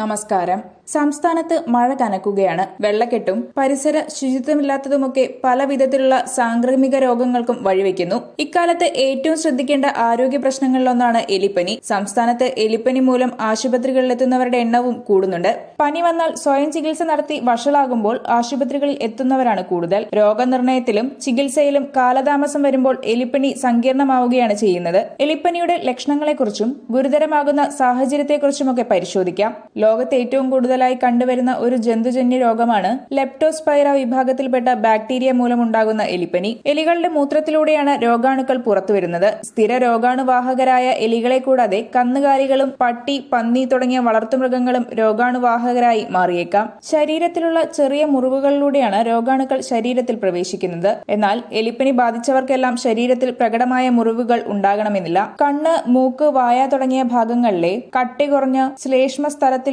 നമസ്കാരം. സംസ്ഥാനത്ത് മഴ കനക്കുകയാണ്. വെള്ളക്കെട്ടും പരിസര ശുചിത്വമില്ലാത്തതുമൊക്കെ പല വിധത്തിലുള്ള സാംക്രമിക രോഗങ്ങൾക്കും വഴിവെക്കുന്നു. ഇക്കാലത്ത് ഏറ്റവും ശ്രദ്ധിക്കേണ്ട ആരോഗ്യ പ്രശ്നങ്ങളിലൊന്നാണ് എലിപ്പനി. സംസ്ഥാനത്ത് എലിപ്പനി മൂലം ആശുപത്രികളിലെത്തുന്നവരുടെ എണ്ണവും കൂടുന്നുണ്ട്. പനി വന്നാൽ സ്വയം ചികിത്സ നടത്തി വഷളാകുമ്പോൾ ആശുപത്രികളിൽ എത്തുന്നവരാണ് കൂടുതൽ. രോഗനിർണയത്തിലും ചികിത്സയിലും കാലതാമസം വരുമ്പോൾ എലിപ്പനി സങ്കീർണമാവുകയാണ് ചെയ്യുന്നത്. എലിപ്പനിയുടെ ലക്ഷണങ്ങളെക്കുറിച്ചും ഗുരുതരമാകുന്ന സാഹചര്യത്തെക്കുറിച്ചുമൊക്കെ പരിശോധിക്കാം. ലോകത്ത് ഏറ്റവും കൂടുതലായി കണ്ടുവരുന്ന ഒരു ജന്തുജന്യ രോഗമാണ് ലെപ്റ്റോസ്പൈറ വിഭാഗത്തിൽപ്പെട്ട ബാക്ടീരിയ മൂലമുണ്ടാകുന്ന എലിപ്പനി. എലികളുടെ മൂത്രത്തിലൂടെയാണ് രോഗാണുക്കൾ പുറത്തുവരുന്നത്. സ്ഥിര രോഗാണുവാഹകരായ എലികളെ കൂടാതെ കന്നുകാലികളും പട്ടി പന്നി തുടങ്ങിയ വളർത്തുമൃഗങ്ങളും രോഗാണുവാഹകരായി മാറിയേക്കാം. ശരീരത്തിലുള്ള ചെറിയ മുറിവുകളിലൂടെയാണ് രോഗാണുക്കൾ ശരീരത്തിൽ പ്രവേശിക്കുന്നത്. എന്നാൽ എലിപ്പനി ബാധിച്ചവർക്കെല്ലാം ശരീരത്തിൽ പ്രകടമായ മുറിവുകൾ ഉണ്ടാകണമെന്നില്ല. കണ്ണ് മൂക്ക് വായ തുടങ്ങിയ ഭാഗങ്ങളിലെ കട്ടി കുറഞ്ഞ ശ്ലേഷ്മ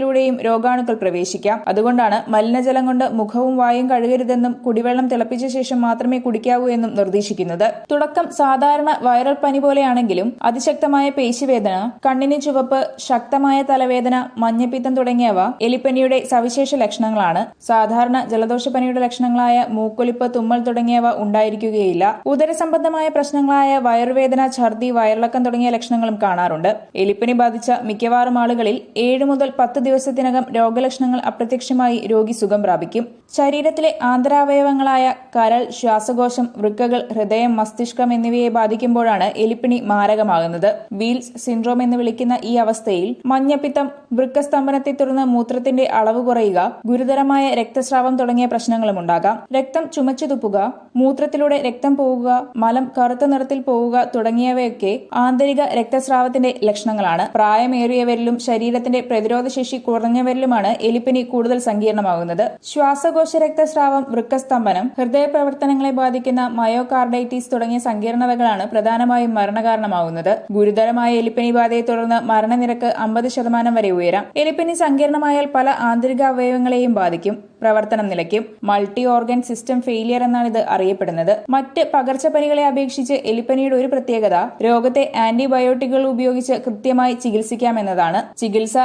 സ്ഥലത്തിലൂടെയും രോഗാണുക്കൾ പ്രവേശിക്കാം. അതുകൊണ്ടാണ് മലിനജലം കൊണ്ട് മുഖവും വായും കഴുകരുതെന്നും കുടിവെള്ളം തിളപ്പിച്ച ശേഷം മാത്രമേ കുടിക്കാവൂ എന്നും നിർദ്ദേശിക്കുന്നത്. തുടക്കം സാധാരണ വൈറൽ പനി പോലെയാണെങ്കിലും അതിശക്തമായ പേശിവേദന കണ്ണിന് ചുവപ്പ് ശക്തമായ തലവേദന മഞ്ഞപ്പിത്തം തുടങ്ങിയവ എലിപ്പനിയുടെ സവിശേഷ ലക്ഷണങ്ങളാണ്. സാധാരണ ജലദോഷപ്പനിയുടെ ലക്ഷണങ്ങളായ മൂക്കൊലിപ്പ് തുമ്മൽ തുടങ്ങിയവ ഉണ്ടായിരിക്കുകയില്ല. ഉദരസംബന്ധമായ പ്രശ്നങ്ങളായ വയറുവേദന ഛർദി വയറിളക്കം തുടങ്ങിയ ലക്ഷണങ്ങളും കാണാറുണ്ട്. എലിപ്പനി ബാധിച്ച മിക്കവാറും ആളുകളിൽ ഏഴ് മുതൽ പത്ത് ദിവസത്തിനകം രോഗലക്ഷണങ്ങൾ അപ്രത്യക്ഷമായി രോഗി സുഖം പ്രാപിക്കും. ശരീരത്തിലെ ആന്തരാവയവങ്ങളായ കരൾ ശ്വാസകോശം വൃക്കകൾ ഹൃദയം മസ്തിഷ്കം എന്നിവയെ ബാധിക്കുമ്പോഴാണ് എലിപ്പനി മാരകമാകുന്നത്. വീൽസ് സിൻഡ്രോം എന്ന് വിളിക്കുന്ന ഈ അവസ്ഥയിൽ മഞ്ഞപ്പിത്തം വൃക്കസ്തംഭനത്തെ തുടർന്ന് മൂത്രത്തിന്റെ അളവ് കുറയുക ഗുരുതരമായ രക്തസ്രാവം തുടങ്ങിയ പ്രശ്നങ്ങളും ഉണ്ടാകാം. രക്തം ചുമച്ചു തുപ്പുക മൂത്രത്തിലൂടെ രക്തം പോവുക മലം കറുത്ത നിറത്തിൽ പോവുക തുടങ്ങിയവയൊക്കെ ആന്തരിക രക്തസ്രാവത്തിന്റെ ലക്ഷണങ്ങളാണ്. പ്രായമേറിയവരിലും ശരീരത്തിന്റെ പ്രതിരോധശേഷി കുറഞ്ഞവരിലുമാണ് എലിപ്പനി കൂടുതൽ സങ്കീർണമാകുന്നത്. ശ്വാസകോശ രക്തസ്രാവം വൃക്കസ്തംഭനം ഹൃദയ പ്രവർത്തനങ്ങളെ ബാധിക്കുന്ന മയോകാർഡൈറ്റിസ് തുടങ്ങിയ സങ്കീർണതകളാണ് പ്രധാനമായും മരണകാരണമാകുന്നത്. ഗുരുതരമായ എലിപ്പനി ബാധയെ തുടർന്ന് മരണനിരക്ക് അമ്പത് ശതമാനം വരെ ഉയരാം. എലിപ്പനി സങ്കീർണമായാൽ പല ആന്തരിക അവയവങ്ങളെയും ബാധിക്കും പ്രവർത്തനം നിലയ്ക്കും. മൾട്ടി ഓർഗൻ സിസ്റ്റം ഫെയിലിയർ എന്നാണ് ഇത് അറിയപ്പെടുന്നത്. മറ്റ് പകർച്ചപ്പനികളെ അപേക്ഷിച്ച് എലിപ്പനിയുടെ ഒരു പ്രത്യേകത രോഗത്തെ ആന്റിബയോട്ടിക്കുകൾ ഉപയോഗിച്ച് കൃത്യമായി ചികിത്സിക്കാമെന്നതാണ് ചികിത്സ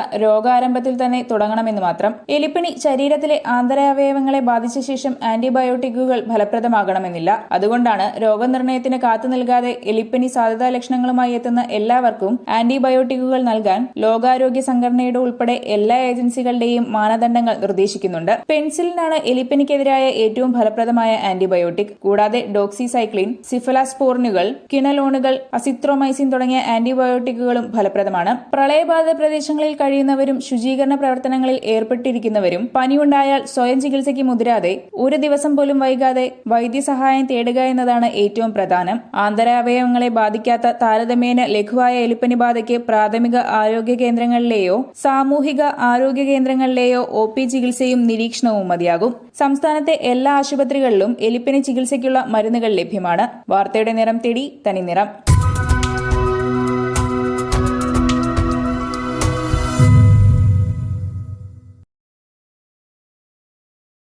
രോഗാരംഭത്തിൽ തന്നെ തുടങ്ങണമെന്ന് മാത്രം എലിപ്പണി ശരീരത്തിലെ ആന്തരാവയവങ്ങളെ ബാധിച്ച ശേഷം ആന്റിബയോട്ടിക്കുകൾ ഫലപ്രദമാകണമെന്നില്ല. അതുകൊണ്ടാണ് രോഗനിർണയത്തിന് കാത്തു നൽകാതെ എലിപ്പനി സാധ്യതാ ലക്ഷണങ്ങളുമായി എത്തുന്ന എല്ലാവർക്കും ആന്റിബയോട്ടിക്കുകൾ നൽകാൻ ലോകാരോഗ്യ സംഘടനയുടെ ഉൾപ്പെടെ എല്ലാ ഏജൻസികളുടെയും മാനദണ്ഡങ്ങൾ നിർദ്ദേശിക്കുന്നുണ്ട്. പെൻസിലിനാണ് എലിപ്പനിക്കെതിരായ ഏറ്റവും ഫലപ്രദമായ ആന്റിബയോട്ടിക്. കൂടാതെ ഡോക്സിസൈക്ലിൻ സിഫലാസ്പോർണുകൾ കിണലോണുകൾ അസിത്രോമൈസിൻ തുടങ്ങിയ ആന്റിബയോട്ടിക്കുകളും ഫലപ്രദമാണ്. പ്രളയബാധിത പ്രദേശങ്ങളിൽ കഴിയുന്നവരും ശുചീകരണ പ്രവർത്തനങ്ങളിൽ ഏർപ്പെട്ടിരിക്കുന്നവരും പനിയുണ്ടായാൽ സ്വയം ചികിത്സയ്ക്ക് മുതിരാതെ ഒരു ദിവസം പോലും വൈകാതെ വൈദ്യസഹായം തേടുക എന്നതാണ് ഏറ്റവും പ്രധാനം. ആന്തരാവയവങ്ങളെ ബാധിക്കാത്ത താരതമ്യേന ലഘുവായ എലിപ്പനി ബാധയ്ക്ക് പ്രാഥമിക ആരോഗ്യ കേന്ദ്രങ്ങളിലെയോ സാമൂഹിക ആരോഗ്യ കേന്ദ്രങ്ങളിലെയോ ഒ പി ചികിത്സയും നിരീക്ഷണവും മതിയാകും. സംസ്ഥാനത്തെ എല്ലാ ആശുപത്രികളിലും എലിപ്പനി ചികിത്സയ്ക്കുള്ള മരുന്നുകൾ ലഭ്യമാണ്. വാർത്തയുടെ നിറം തേടി തനി നിറം